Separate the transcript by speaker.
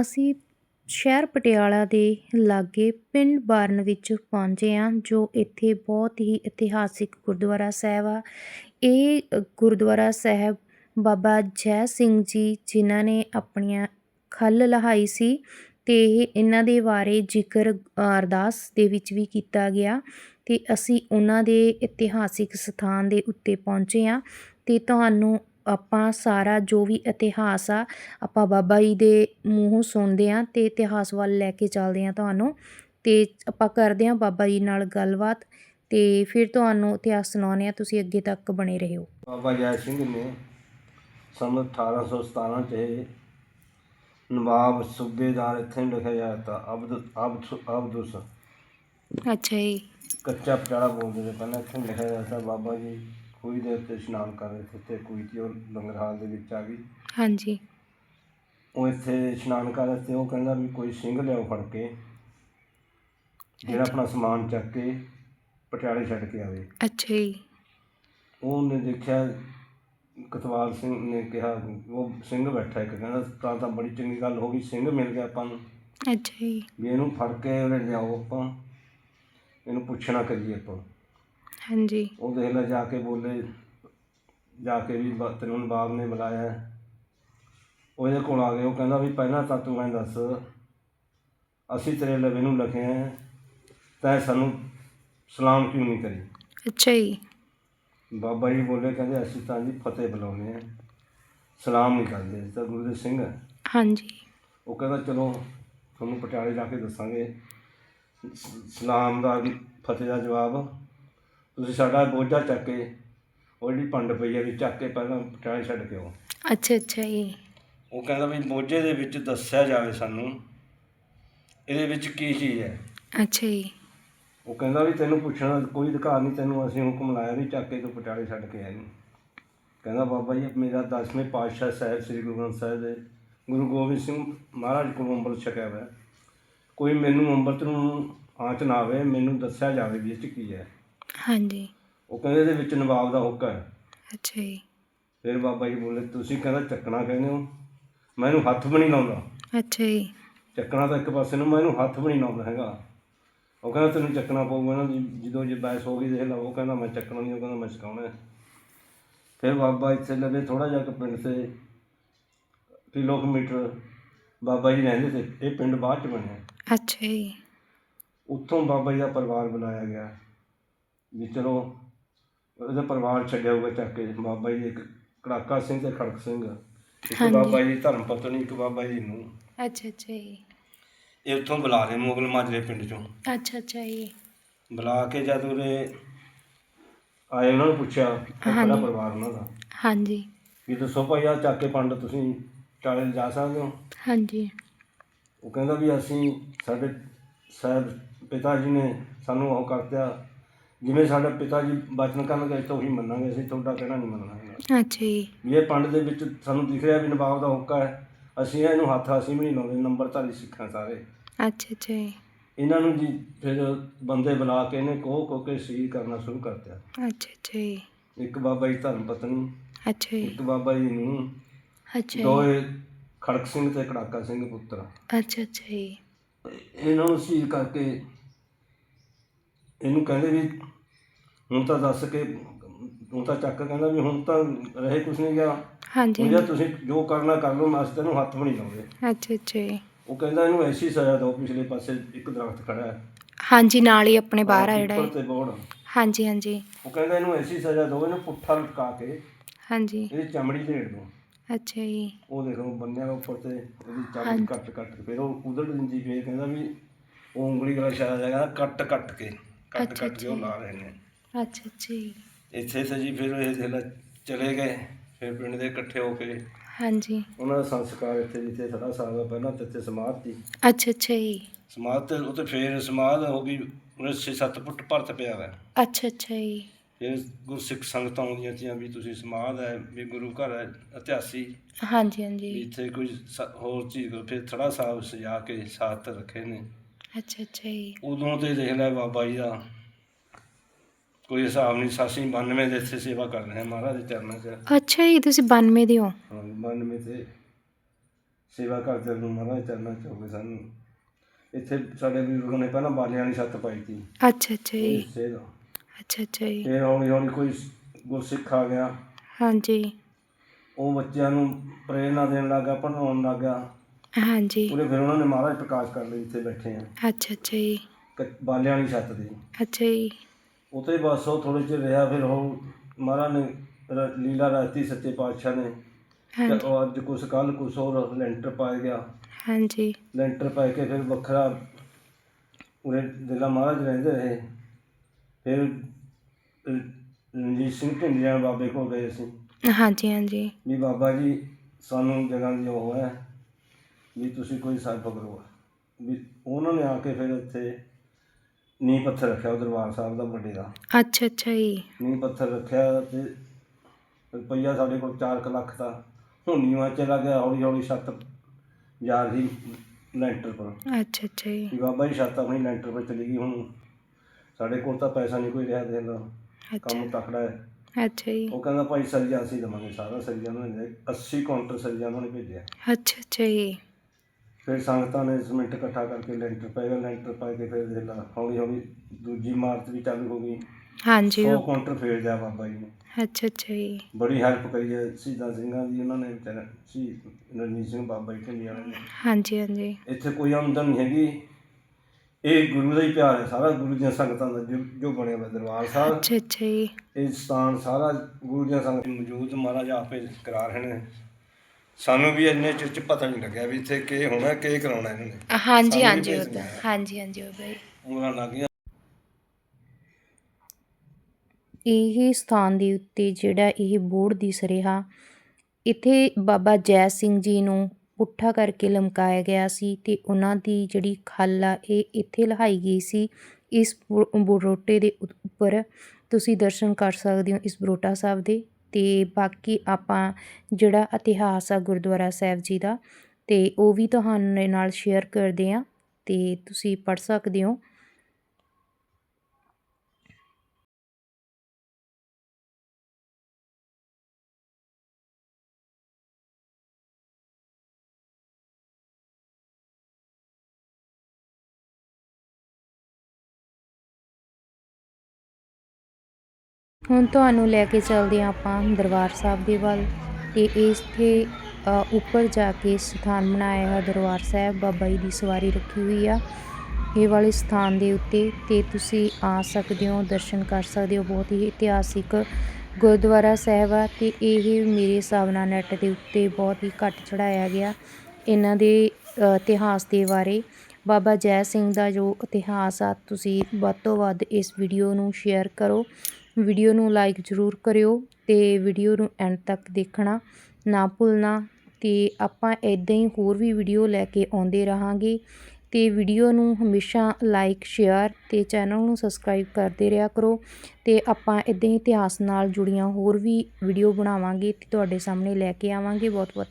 Speaker 1: ਅਸੀਂ ਸ਼ਹਿਰ ਪਟਿਆਲਾ ਦੇ ਲਾਗੇ ਪਿੰਡ ਬਾਰਨ ਵਿੱਚ ਪਹੁੰਚੇ ਹਾਂ, ਜੋ ਇੱਥੇ ਬਹੁਤ ਹੀ ਇਤਿਹਾਸਿਕ ਗੁਰਦੁਆਰਾ ਸਾਹਿਬ ਆ। ਇਹ ਗੁਰਦੁਆਰਾ ਸਾਹਿਬ ਬਾਬਾ ਜੈ ਸਿੰਘ ਜੀ ਜਿਨ੍ਹਾਂ ਨੇ ਆਪਣੀਆਂ ਖੱਲ ਲਹਾਈ ਸੀ ਅਤੇ ਇਹ ਇਹਨਾਂ ਦੇ ਬਾਰੇ ਜ਼ਿਕਰ ਅਰਦਾਸ ਦੇ ਵਿੱਚ ਵੀ ਕੀਤਾ ਗਿਆ ਅਤੇ ਅਸੀਂ ਉਹਨਾਂ ਦੇ ਇਤਿਹਾਸਿਕ ਸਥਾਨ ਦੇ ਉੱਤੇ ਪਹੁੰਚੇ ਹਾਂ ਅਤੇ ਤੁਹਾਨੂੰ ਆਪਾਂ ਸਾਰਾ ਜੋ ਵੀ ਇਤਿਹਾਸ ਆ ਆਪਾਂ ਬਾਬਾ ਜੀ ਦੇ ਮੂੰਹੋਂ ਸੁਣਦੇ ਹਾਂ ਅਤੇ ਇਤਿਹਾਸ ਵੱਲ ਲੈ ਕੇ ਚੱਲਦੇ ਹਾਂ ਤੁਹਾਨੂੰ। ਅਤੇ ਆਪਾਂ ਕਰਦੇ ਹਾਂ ਬਾਬਾ ਜੀ ਨਾਲ ਗੱਲਬਾਤ ਅਤੇ ਫਿਰ ਤੁਹਾਨੂੰ ਇਤਿਹਾਸ ਸੁਣਾਉਂਦੇ ਹਾਂ ਤੁਸੀਂ ਅੱਗੇ ਤੱਕ ਬਣੇ ਰਹਿਓ
Speaker 2: ਬਾਬਾ ਜੈ ਸਿੰਘ ਨੇ ਸੰਨ 1817 ਚ ਨਵਾਬ ਸੂਬੇਦਾਰ ਇੱਥੇ ਲਿਖਿਆ ਜਾਂਦਾ ਅਬਦ ਅਬਦ ਅਬਦੁਸ।
Speaker 1: ਅੱਛਾ ਜੀ।
Speaker 2: ਕੱਚਾ ਪਟਾਲਾ ਬੋਲਦੇ ਨੇ ਪਹਿਲਾਂ ਇੱਥੇ ਲਿਖਿਆ ਜਾਂਦਾ ਬਾਬਾ ਜੀ ਖੂਹੀ ਦੇ ਉੱਤੇ ਇਸ਼ਨਾਨ ਕਰ ਰਹੇ ਸੀ ਤੇ ਖੂਹੀ ਤੇ ਉਹ ਲੰਗਰ ਹਾਲ ਦੇ ਵਿੱਚ ਆ ਗਈ।
Speaker 1: ਹਾਂਜੀ।
Speaker 2: ਉਹ ਇੱਥੇ ਇਸ਼ਨਾਨ ਕਰ ਰਹੇ ਸੀ ਉਹ ਕਹਿੰਦਾ ਵੀ ਕੋਈ ਸਿੰਘ ਲਿਆਓ ਫੜ ਕੇ ਜਿਹੜਾ ਆਪਣਾ ਸਮਾਨ ਚੱਕ ਕੇ ਪਟਿਆਲੇ ਛੱਡ ਕੇ ਆਵੇ।
Speaker 1: ਅੱਛਾ ਜੀ।
Speaker 2: ਉਹਨੇ ਦੇਖਿਆ ਕਤਵਾਲ ਸਿੰਘ ਨੇ ਕਿਹਾ ਉਹ ਸਿੰਘ ਬੈਠਾ ਇੱਕ ਕਹਿੰਦਾ ਤਾਂ ਤਾਂ ਬੜੀ ਚੰਗੀ ਗੱਲ ਹੋ ਗਈ ਸਿੰਘ ਮਿਲ ਗਿਆ ਆਪਾਂ ਨੂੰ।
Speaker 1: ਅੱਛਾ ਜੀ।
Speaker 2: ਵੀ ਇਹਨੂੰ ਫੜ ਕੇ ਉਹਨੇ ਲਿਆਓ ਆਪਾਂ ਇਹਨੂੰ ਪੁੱਛਣਾ ਕਰੀਏ ਆਪਾਂ।
Speaker 1: ਹਾਂਜੀ।
Speaker 2: ਉਹ ਦੇਖ ਲੈ ਜਾ ਕੇ ਬੋਲੇ। ਜਾ ਕੇ ਵੀ ਬ- ਤੈਨੂੰ ਨਵਾਬ ਨੇ ਬੁਲਾਇਆ। ਹੈ। ਉਹ ਇਹਦੇ ਕੋਲ ਆ ਗਏ। ਉਹ ਕਹਿੰਦਾ ਵੀ ਪਹਿਲਾਂ ਤਾਂ ਤੂੰ ਐਂ ਦੱਸ ਅਸੀਂ ਤੇਰੇ ਲਵੇ ਨੂੰ ਲਿਖੇ ਆ ਤੈਂ ਸਾਨੂੰ ਸਲਾਮ ਕਿਉਂ ਨਹੀਂ ਕਰੀ?
Speaker 1: ਅੱਛਾ ਜੀ।
Speaker 2: ਬਾਬਾ ਜੀ ਬੋਲੇ ਕਹਿੰਦੇ ਅਸੀਂ ਤਾਂ ਜੀ ਫਤਿਹ ਬੁਲਾਉਂਦੇ ਆ। ਸਲਾਮ ਨਹੀਂ ਕਰਦੇ। ਅਸੀਂ ਤਾਂ ਗੁਰੂ ਦੇ ਸਿੰਘ ਆ
Speaker 1: ਹਾਂਜੀ।
Speaker 2: ਉਹ ਕਹਿੰਦਾ ਚਲੋ ਤੁਹਾਨੂੰ ਪਟਿਆਲੇ ਜਾ ਕੇ ਦੱਸਾਂਗੇ। ਸ- ਸਲਾਮ ਦਾ ਫਤਿਹ ਦਾ ਜਵਾਬ। ਤੁਸੀਂ ਸਾਡਾ ਬੋਝਾ ਚੱਕ ਕੇ ਉਹ ਜਿਹੜੀ ਪੰਡ ਪਈ ਆ ਵੀ ਚੱਕ ਕੇ ਪਹਿਲਾਂ ਪਟਿਆਲੇ ਛੱਡ ਕੇ ਆਓ।
Speaker 1: ਅੱਛਾ ਅੱਛਾ ਜੀ।
Speaker 2: ਉਹ ਕਹਿੰਦਾ ਵੀ ਬੋਝੇ ਦੇ ਵਿੱਚ ਦੱਸਿਆ ਜਾਵੇ ਸਾਨੂੰ ਇਹਦੇ ਵਿੱਚ ਕੀ ਚੀਜ਼ ਹੈ।
Speaker 1: ਅੱਛਾ ਜੀ।
Speaker 2: ਉਹ ਕਹਿੰਦਾ ਵੀ ਤੈਨੂੰ ਪੁੱਛਣ ਦਾ ਕੋਈ ਅਧਿਕਾਰ ਨਹੀਂ ਤੈਨੂੰ ਅਸੀਂ ਹੁਕਮ ਲਾਇਆ ਵੀ ਚੱਕ ਕੇ ਤੂੰ ਪਟਿਆਲੇ ਛੱਡ ਕੇ ਆਈ। ਕਹਿੰਦਾ ਬਾਬਾ ਜੀ ਮੇਰਾ ਦਸਵੇਂ ਪਾਤਸ਼ਾਹ ਸਾਹਿਬ ਸ੍ਰੀ ਗੁਰੂ ਗ੍ਰੰਥ ਸਾਹਿਬ ਦੇ ਗੁਰੂ ਗੋਬਿੰਦ ਸਿੰਘ ਮਹਾਰਾਜ ਕੋਲੋਂ ਅੰਮ੍ਰਿਤ ਛਕਿਆ ਹੋਇਆ। ਕੋਈ ਮੈਨੂੰ ਅੰਮ੍ਰਿਤ ਨੂੰ ਆਂਚ ਨਾ ਆਵੇ ਮੈਨੂੰ ਦੱਸਿਆ ਜਾਵੇ ਵੀ ਇਹ 'ਚ ਕੀ ਹੈ।
Speaker 1: ਹਾਂਜੀ।
Speaker 2: ਉਹ ਕਹਿੰਦੇ ਇਹਦੇ ਵਿੱਚ ਨਵਾਬ ਦਾ ਹੁਕਮ ਹੈ।
Speaker 1: ਅੱਛਾ ਜੀ।
Speaker 2: ਫਿਰ ਬਾਬਾ ਜੀ ਬੋਲੇ ਤੁਸੀਂ ਕਹਿੰਦਾ ਚੱਕਣਾ ਕਹਿੰਦੇ ਹੋ? ਮੈਨੂੰ ਹੱਥ ਵੀ ਨਹੀਂ ਲਾਉਂਦਾ।
Speaker 1: ਅੱਛਾ ਜੀ।
Speaker 2: ਚੱਕਣਾ ਤਾਂ ਇੱਕ ਪਾਸੇ ਨੂੰ ਮੈਨੂੰ ਹੱਥ ਵੀ ਨਹੀਂ ਲਾਉਂਦਾ ਹੈਗਾ। ਉਹ ਕਹਿੰਦਾ ਤੈਨੂੰ ਚੱਕਣਾ ਪਊਗਾ ਨਾ ਜਦੋਂ ਜੇ ਬੈਸ ਹੋ ਗਈ ਦੇਖ ਲਾ ਉਹ ਕਹਿੰਦਾ ਮੈਂ ਚੱਕਣਾ ਨਹੀਂ ਉਹ ਕਹਿੰਦਾ ਮੈਂ ਸਿਖਾਉਣਾ ਹੈ। ਫਿਰ ਬਾਬਾ ਇੱਥੇ ਲਵੇ ਥੋੜਾ ਜਿਹਾ ਪਿੰਡ ਸੇ ਕਿਲੋਮੀਟਰ ਬਾਬਾ ਜੀ ਰਹਿੰਦੇ ਸੀ ਇਹ ਪਿੰਡ ਬਾਅਦ ਚ ਬਣਿਆ।
Speaker 1: ਅੱਛਾ ਜੀ।
Speaker 2: ਉੱਥੋਂ ਬਾਬਾ ਜੀ ਦਾ ਪਰਿਵਾਰ ਬੁਲਾਇਆ ਗਿਆ। ਵੀ ਚਲੋ ਉਹਦਾ ਪਰਿਵਾਰ ਛੱਡਿਆ ਹੋਊਗਾ ਚੱਕ ਕੇ ਬਾਬਾ ਜੀ ਇੱਕ ਕੜਾਕਾ ਸਿੰਘ ਤੇ ਖੜਕ ਸਿੰਘ। ਇੱਕ
Speaker 1: ਹਾਂਜੀ।
Speaker 2: ਬਾਬਾ ਜੀ ਧਰਮ ਪਤਨੀ ਇੱਕ ਬਾਬਾ ਜੀ ਨੂੰ।
Speaker 1: ਅੱਛਾ ਅੱਛਾ ਜੀ।
Speaker 2: ਇਹ ਉੱਥੋਂ ਬੁਲਾ ਲਏ ਮੁਗਲ ਮਾਜਰੇ ਪਿੰਡ ਚੋਂ।
Speaker 1: ਅੱਛਾ ਅੱਛਾ ਜੀ।
Speaker 2: ਬੁਲਾ ਕੇ ਜਦ ਉਹਨੇ ਆਏ ਉਹਨਾਂ ਨੂੰ ਪੁੱਛਿਆ
Speaker 1: ਹਾਂਜੀ।
Speaker 2: ਪਰਿਵਾਰ ਉਹਨਾਂ ਦਾ?
Speaker 1: ਹਾਂਜੀ।
Speaker 2: ਵੀ ਦੱਸੋ ਭਾਈ ਆ ਚੱਕ ਕੇ ਪੰਡ ਤੁਸੀਂ ਚਾਲੇ ਜਾ ਸਕਦੇ ਹੋ?
Speaker 1: ਹਾਂਜੀ।
Speaker 2: ਉਹ ਕਹਿੰਦਾ ਵੀ ਅਸੀਂ ਸਾਡੇ ਸਾਹਿਬ ਪਿਤਾ ਜੀ ਨੇ ਸਾਨੂੰ ਉਹ ਕਰਤਿਆ ਜਿਵੇਂ ਸਾਡੇ ਪਿਤਾ ਜੀ ਬਚਨ ਕਰਨਗੇ ਤਾਂ ਉਹੀ ਮੰਨਾਂਗੇ ਅਸੀਂ ਤੁਹਾਡਾ ਕਹਿਣਾ ਨਹੀਂ ਮੰਨਣਾ ਹੈਗਾ
Speaker 1: ਅੱਛਾ ਜੀ।
Speaker 2: ਵੀ ਇਹ ਪੰਡ ਦੇ ਵਿੱਚ ਸਾਨੂੰ ਦਿਖ ਰਿਹਾ ਵੀ ਨਵਾਬ ਦਾ ਹੁੱਕਾ ਹੈ। ਅਸੀਂ ਇਹਨੂੰ ਹੱਥ ਅਸੀਂ ਵੀ ਨਹੀਂ ਲਾਉਂਦੇ ਨੰਬਰਧਾਰੀ ਸਿੱਖਾਂ ਸਾਰੇ।
Speaker 1: ਅੱਛਾ ਅੱਛਾ ਜੀ।
Speaker 2: ਇਹਨਾਂ ਨੂੰ ਜੀ ਫਿਰ ਬੰਦੇ ਬੁਲਾ ਕੇ ਇਹਨੇ ਕੋਹ ਕੋ ਕੇ ਸ਼ਹੀਦ ਕਰਨਾ ਸ਼ੁਰੂ ਕਰਤਿਆ
Speaker 1: ਅੱਛਾ ਅੱਛਾ ਜੀ।
Speaker 2: ਇੱਕ ਬਾਬਾ ਜੀ ਧਰਮ ਪਤਨੀ
Speaker 1: ਅੱਛਾ ਜੀ।
Speaker 2: ਇੱਕ ਬਾਬਾ ਜੀ ਨੂੰ
Speaker 1: ਅੱਛਾ ਜੀ।
Speaker 2: ਦੋਏ ਖੜਕ ਸਿੰਘ ਤੇ ਕੜਾਕਾ ਸਿੰਘ ਪੁੱਤਰ।
Speaker 1: ਅੱਛਾ ਅੱਛਾ ਜੀ।
Speaker 2: ਇਹਨਾਂ ਨੂੰ ਸ਼ਹੀਦ ਕਰਕੇ ਇਹਨੂੰ ਕਹਿੰਦੇ ਵੀ ਹੁਣ ਤਾਂ ਦੱਸ ਕੇ ਹੁਣ ਤਾਂ ਚੱਕ ਕਹਿੰਦਾ ਵੀ ਹੁਣ ਤਾਂ ਰਹੇ ਕੁਛ ਨਹੀਂ ਗਿਆ।
Speaker 1: ਹਾਂਜੀ।
Speaker 2: ਜੇ ਤੁਸੀਂ ਜੋ ਕਰਨਾ ਕਰ ਲਓ ਮੈਂ ਤੈਨੂੰ ਹੱਥ ਵੀ ਨਹੀਂ ਲਾਉਂਦੇ।
Speaker 1: ਅੱਛਾ ਅੱਛਾ ਜੀ।
Speaker 2: ਉਹ ਕਹਿੰਦਾ ਇਹਨੂੰ ਐਸੀ ਸਜ਼ਾ ਦਿਓ ਪਿਛਲੇ ਪਾਸੇ ਇੱਕ ਦਰਖਤ ਖੜਾ ਹੈ।
Speaker 1: ਹਾਂਜੀ ਨਾਲ ਹੀ ਆਪਣੇ ਬਾਹਰ ਆ ਜਿਹੜਾ
Speaker 2: ਪਿੱਪਲ
Speaker 1: ਇਹ।
Speaker 2: ਤੇ ਬੋੜ
Speaker 1: ਹਾਂਜੀ ਹਾਂਜੀ।
Speaker 2: ਉਹ ਕਹਿੰਦਾ ਇਹਨੂੰ ਐਸੀ ਸਜ਼ਾ ਦਿਓ ਇਹਨੂੰ ਪੁੱਠਾ ਲਟਕਾ ਕੇ
Speaker 1: ਹਾਂਜੀ।
Speaker 2: ਇਹਦੀ ਚਮੜੀ ਢੇੜ ਦਿਓ।
Speaker 1: ਅੱਛਾ ਜੀ।
Speaker 2: ਉਹ ਦੇਖੋ ਬੰਨਿਆ ਉੱਪਰ ਤੇ ਉਹਦੀ ਚਮੜੀ
Speaker 1: ਹਾਂਜੀ।
Speaker 2: ਕੱਟ ਕੱਟ ਕੇ ਫਿਰ ਉਹ ਉਧੜ ਦਿੰਦੀ ਫੇਰ ਕਹਿੰਦਾ ਵੀ ਉਹ ਉਂਗਲੀ ਵਾਲਾ ਇਸ਼ਾਰਾ ਜਿਹਾ ਕਹਿੰਦਾ ਕੱਟ ਕੱਟ ਕੇ। ਕੱਟ
Speaker 1: ਅੱਛਾ,
Speaker 2: ਕੱਟ ਕੇ ਉਹ ਲਾ ਰਹੇ ਨੇ।
Speaker 1: ਅੱਛਾ ਅੱਛਾ ਜੀ।
Speaker 2: ਇੱਥੇ ਸੇ ਜੀ ਫਿਰ ਇਹ ਜਿਹੜਾ ਚਲੇ ਗਏ ਫਿਰ ਪਿੰਡ ਦੇ ਇਕੱਠੇ ਹੋ ਕੇ।
Speaker 1: ਹਾਂਜੀ।
Speaker 2: ਉਹਨਾਂ ਦਾ ਸੰਸਕਾਰ ਇੱਥੇ ਜਿੱਥੇ ਥੜਾ ਸਾਹਿਬ ਆ ਪਹਿਲਾਂ ਤੇ ਇੱਥੇ ਸਮਾਧ ਸੀ।
Speaker 1: ਅੱਛਾ ਅੱਛਾ ਜੀ।
Speaker 2: ਸਮਾਧ ਤੇ ਉੱਥੇ ਫੇਰ ਸਮਾਧ ਹੋ ਗਈ ਉਹਨੇ 6-7 ਫੁੱਟ ਭਰਤ ਪਿਆ ਵਾ
Speaker 1: ਅੱਛਾ ਅੱਛਾ ਜੀ।
Speaker 2: ਫਿਰ ਗੁਰਸਿੱਖ ਸੰਗਤਾਂ ਆਉਂਦੀਆਂ ਤੀਆਂ ਵੀ ਤੁਸੀਂ ਸਮਾਧ ਹੈ ਵੀ ਗੁਰੂ ਘਰ ਹੈ ਇਤਿਹਾਸੀ।
Speaker 1: ਹਾਂਜੀ
Speaker 2: ਵੀ
Speaker 1: ਹਾਂਜੀ
Speaker 2: ਇੱਥੇ ਕੋਈ ਸ- ਹੋਰ ਚੀਜ਼ ਕਰੋ। ਫਿਰ ਥੜਾ ਸਾਹਿਬ ਸਜਾ ਕੇ ਸਾਥ ਰੱਖੇ ਨੇ।
Speaker 1: ਅੱਛਾ ਅੱਛਾ ਜੀ।
Speaker 2: ਉਦੋਂ ਤੇ ਦੇਖ ਲੈ ਬਾਬਾ ਜੀ ਦਾ। ਕੋਈ ਹਿਸਾਬ ਨਹੀਂ ਸਾਸੀ 92 ਦੇ ਇੱਥੇ ਸੇਵਾ ਕਰ ਰਹੇ ਹਾਂ ਮਹਾਰਾਜ ਦੇ ਚਰਨਾਂ 'ਚ।
Speaker 1: ਅੱਛਾ ਜੀ ਤੁਸੀਂ 92 ਦੇ ਹੋ?
Speaker 2: ਹਾਂ 92 ਤੇ ਸੇਵਾ ਕਰਦੇ ਨੂੰ ਮਹਾਰਾਜ ਚਰਨਾਂ ਚ ਹੋ ਗਏ ਸਾਨੂੰ। ਇੱਥੇ ਸਾਡੇ ਬਜ਼ੁਰਗਾਂ ਨੇ ਪਹਿਲਾਂ ਬਾਲਿਆਂ ਵਾਲੀ ਛੱਤ ਪਾਈ ਸੀ।
Speaker 1: ਅੱਛਾ ਅੱਛਾ ਜੀ।
Speaker 2: ਦਾ
Speaker 1: ਅੱਛਾ ਅੱਛਾ ਜੀ।
Speaker 2: ਫਿਰ ਹੌਲੀ ਹੌਲੀ ਕੋਈ ਗੁਰਸਿੱਖ ਆ ਗਿਆ।
Speaker 1: ਹਾਂਜੀ।
Speaker 2: ਉਹ ਬੱਚਿਆਂ ਨੂੰ ਪ੍ਰੇਰਨਾ ਦੇਣ ਲੱਗਾ ਪੜ੍ਹਾਉਣ ਲੱਗਾ।
Speaker 1: ਹਾਂਜੀ।
Speaker 2: ਉਹਦੇ ਫਿਰ ਉਹਨਾਂ ਨੇ ਮਹਾਰਾਜ ਪ੍ਰਕਾਸ਼ ਕਰ ਲਈ ਇੱਥੇ ਬੈਠੇ ਆ।
Speaker 1: ਅੱਛਾ ਅੱਛਾ ਜੀ।
Speaker 2: ਕ- ਬਾਲਿਆਂ ਵਾਲੀ ਛੱਤ ਦੀ
Speaker 1: ਅੱਛਾ ਜੀ।
Speaker 2: ਉਤੇ ਬਸ ਉਹ ਥੋੜੇ ਚਿਰ ਰਿਹਾ ਫਿਰ ਉਹ ਮਹਾਰਾਜ ਨੇ ਰ- ਲੀਲਾ ਰਾਤੀ ਸੱਚੇ ਪਾਤਸ਼ਾਹ ਨੇ ਤੇ
Speaker 1: ਹਾਂਜੀ।
Speaker 2: ਉਹ ਅੱਜ ਕੁਛ ਕੱਲ ਕੁਛ ਹੋਰ ਲੈਂਟਰ ਪਾਇਆ ਗਿਆ।
Speaker 1: ਹਾਂਜੀ।
Speaker 2: ਲੈਂਟਰ ਪਾ ਕੇ ਫਿਰ ਵੱਖਰਾ ਉਰੇ ਜ਼ਿਲ੍ਹਾ ਮਹਾਰਾਜ ਰਹਿੰਦੇ ਰਹੇ। ਫਿਰ ਰ- ਰਣਜੀਤ ਸਿੰਘ ਢਿੰਡੀਆਂ ਬਾਬੇ ਕੋਲ ਗਏ ਸੀ
Speaker 1: ਹਾਂਜੀ ਹਾਂਜੀ।
Speaker 2: ਵੀ ਬਾਬਾ ਜੀ ਸਾਨੂੰ ਜਗ੍ਹਾ ਦੀ ਉਹ ਹੈ। ਵੀ ਤੁਸੀਂ ਕੋਈ ਸਾਹਿਬ ਕਰੋ ਵੀ ਉਹਨਾਂ ਨੇ ਆ ਕੇ ਫਿਰ ਇੱਥੇ ਨੀਂਹ ਪੱਥਰ ਰੱਖਿਆ ਉਹ ਦਰਬਾਰ ਸਾਹਿਬ ਦਾ ਵੱਡੇ ਦਾ।
Speaker 1: ਅੱਛਾ ਅੱਛਾ ਜੀ।
Speaker 2: ਨੀਂਹ ਪੱਥਰ ਰੱਖਿਆ ਤੇ ਰੁਪਈਆ ਸਾਡੇ ਕੋਲ 4 ਲੱਖ ਦਾ। ਹੁਣ ਨੀਵਾਂ ਚਲਾ ਗਿਆ ਹੌਲੀ ਹੌਲੀ ਛੱਤ ਜਾ ਰਹੀ ਲੈਂਟਰ ਪਰ
Speaker 1: ਅੱਛਾ ਅੱਛਾ ਜੀ।
Speaker 2: ਵੀ ਬਾਬਾ ਜੀ ਛੱਤ ਆਪਣੀ ਲੈਂਟਰ ਪਰ ਚਲੀ ਗਈ ਹੁਣ ਸਾਡੇ ਕੋਲ ਤਾਂ ਪੈਸਾ ਨਹੀਂ ਕੋਈ ਰਿਹਾ ਦੇਣ ਦਾ ਕੰਮ ਤਕੜਾ ਹੈ।
Speaker 1: ਅੱਛਾ ਜੀ।
Speaker 2: ਉਹ ਕਹਿੰਦਾ ਭਾਈ ਸਰੀਆ ਅਸੀਂ ਦੇਵਾਂਗੇ ਸਾਰਾ ਸਰੀਆ ਉਹਨਾਂ ਨੇ 80 ਕਾਊਂਟਰ ਸਰੀਆ ਉਹਨਾਂ ਨੇ ਭੇਜਿਆ।
Speaker 1: ਅੱਛਾ ਅੱਛਾ ਜੀ।
Speaker 2: ਫਿਰ ਸੰਗਤਾਂ ਨੇ ਸੀਮਿੰਟ ਇਕੱਠਾ ਕਰਕੇ ਲੈਂਟਰ ਪਾਇਆ ਲੈਂਟਰ ਪਾ ਕੇ ਫਿਰ ਦੇਖ ਲਾ ਹੌਲੀ ਹੌਲੀ ਦੂਜੀ ਇਮਾਰਤ ਵੀ ਚਾਲੂ ਹੋ ਗਈ।
Speaker 1: ਹਾਂਜੀ।
Speaker 2: 100 ਕਾਊਂਟਰ ਫੇਰ ਦਿਆ ਬਾਬਾ ਜੀ ਨੇ।
Speaker 1: ਅੱਛਾ ਅੱਛਾ ਜੀ।
Speaker 2: ਬੜੀ ਹੈਲਪ ਕਰੀ ਹੈ ਸ਼ਹੀਦਾਂ ਸਿੰਘਾਂ ਦੀ ਉਹਨਾਂ ਨੇ ਵਿਚਾਰਾ ਸੀ ਰਣਜੀਤ ਸਿੰਘ ਬਾਬਾ ਜੀ ਵਾਲੇ ਨੇ।
Speaker 1: ਹਾਂਜੀ ਹਾਂਜੀ।
Speaker 2: ਇੱਥੇ ਕੋਈ ਆਮਦਨ ਨਹੀਂ ਹੈਗੀ। ਇਹ ਗੁਰੂ ਦਾ ਹੀ ਪਿਆਰ ਹੈ ਸਾਰਾ ਗੁਰੂ ਦੀਆਂ ਸੰਗਤਾਂ ਦਾ ਜੋ ਜੋ ਬਣਿਆ ਹੋਇਆ ਦਰਬਾਰ ਸਾਹਿਬ।
Speaker 1: ਅੱਛਾ ਅੱਛਾ ਜੀ।
Speaker 2: ਇਹ ਸਥਾਨ ਸਾਰਾ ਗੁਰੂ ਦੀਆਂ ਸੰਗਤਾਂ ਮੌਜੂਦ ਮਹਾਰਾਜ ਆਪੇ ਕਰਾ ਰਹੇ ਨੇ ਸਾਨੂੰ ਵੀ ਇੰਨੇ ਚਿਰ ਚ ਪਤਾ ਨਹੀਂ ਲੱਗਿਆ ਵੀ ਇੱਥੇ ਕੀ ਹੋਣਾ ਕੀ ਕਰਾਉਣਾ ਇਹਨਾਂ ਨੇ।
Speaker 1: ਹਾਂਜੀ
Speaker 2: ਸਾਨੂੰ ਵੀ
Speaker 1: ਹਾਂਜੀ
Speaker 2: ਆ।
Speaker 1: ਹਾਂਜੀ ਹਾਂਜੀ ਉਹ ਬਈ।
Speaker 2: ਉਂਗਲਾਂ ਲੱਗ ਗਈਆਂ।
Speaker 1: ਇਹ ਸਥਾਨ ਦੇ ਉੱਤੇ ਜਿਹੜਾ ਇਹ ਬੋਰਡ ਦਿਸ ਰਿਹਾ ਇੱਥੇ ਬਾਬਾ ਜੈ ਸਿੰਘ ਜੀ ਨੂੰ ਪੁੱਠਾ ਕਰਕੇ ਲਮਕਾਇਆ ਗਿਆ ਸੀ ਤੇ ਉਹਨਾਂ ਦੀ ਜਿਹੜੀ ਖੱਲ ਆ ਇਹ ਇੱਥੇ ਲਹਾਈ ਗਈ ਸੀ। ਇਸ ਬਰੋਟੇ ਦੇ ਉੱਪਰ ਤੁਸੀਂ ਦਰਸ਼ਨ ਕਰ ਸਕਦੇ ਹੋ ਇਸ ਬਰੋਟਾ ਸਾਹਿਬ ਦੇ। ਅਤੇ ਬਾਕੀ ਆਪਾਂ ਜਿਹੜਾ ਇਤਿਹਾਸ ਆ ਗੁਰਦੁਆਰਾ ਸਾਹਿਬ ਜੀ ਦਾ ਅਤੇ ਉਹ ਵੀ ਤੁਹਾਡੇ ਨਾਲ ਸ਼ੇਅਰ ਕਰਦੇ ਹਾਂ ਅਤੇ ਤੁਸੀਂ ਪੜ੍ਹ ਸਕਦੇ ਹੋ। ਹੁਣ ਤੁਹਾਨੂੰ ਲੈ ਕੇ ਚੱਲਦੇ ਹਾਂ ਆਪਾਂ ਦਰਬਾਰ ਸਾਹਿਬ ਦੇ ਵੱਲ ਤੇ ਇੱਥੇ ਉੱਪਰ ਜਾ ਕੇ ਸਥਾਨ ਬਣਾਇਆ ਹੈ ਦਰਬਾਰ ਸਾਹਿਬ, ਬਾਬਾ ਜੀ ਦੀ ਸਵਾਰੀ ਰੱਖੀ ਹੋਈ ਆ। ਇਹ ਵਾਲੇ ਸਥਾਨ ਦੇ ਉੱਤੇ ਤੇ ਤੁਸੀਂ ਆ ਸਕਦੇ ਹੋ, ਦਰਸ਼ਨ ਕਰ ਸਕਦੇ ਹੋ, ਬਹੁਤ ਹੀ ਇਤਿਹਾਸਿਕ ਗੁਰਦੁਆਰਾ ਸਾਹਿਬ ਆ ਤੇ ਇਹ ਮੇਰੇ ਹਿਸਾਬ ਨਾਲ ਨੈੱਟ ਦੇ ਉੱਤੇ ਬਹੁਤ ਹੀ ਘੱਟ ਚੜਾਇਆ ਗਿਆ ਇਹਨਾਂ ਦੇ ਇਤਿਹਾਸ ਦੇ ਬਾਰੇ। ਬਾਬਾ ਜੈ ਸਿੰਘ ਦਾ ਜੋ ਇਤਿਹਾਸ ਆ, ਤੁਸੀਂ ਵੱਧ ਤੋਂ ਵੱਧ ਇਸ ਵੀਡੀਓ ਨੂੰ ਸ਼ੇਅਰ ਕਰੋ ਵੀਡੀਓ ਨੂੰ ਲਾਈਕ ਜ਼ਰੂਰ ਕਰਿਓ ਅਤੇ ਵੀਡੀਓ ਨੂੰ ਐਂਡ ਤੱਕ ਦੇਖਣਾ ਨਾ ਭੁੱਲਣਾ ਅਤੇ ਆਪਾਂ ਇੱਦਾਂ ਹੀ ਹੋਰ ਵੀ ਵੀਡੀਓ ਲੈ ਕੇ ਆਉਂਦੇ ਰਹਾਂਗੇ ਅਤੇ ਵੀਡੀਓ ਨੂੰ ਹਮੇਸ਼ਾ ਲਾਈਕ ਸ਼ੇਅਰ ਅਤੇ ਚੈਨਲ ਨੂੰ ਸਬਸਕ੍ਰਾਈਬ ਕਰਦੇ ਰਿਹਾ ਕਰੋ ਅਤੇ ਆਪਾਂ ਇੱਦਾਂ ਹੀ ਇਤਿਹਾਸ ਨਾਲ ਜੁੜੀਆਂ ਹੋਰ ਵੀ ਵੀਡੀਓ ਬਣਾਵਾਂਗੇ ਅਤੇ ਤੁਹਾਡੇ ਸਾਹਮਣੇ ਲੈ ਕੇ ਆਵਾਂਗੇ। ਬਹੁਤ ਬਹੁਤ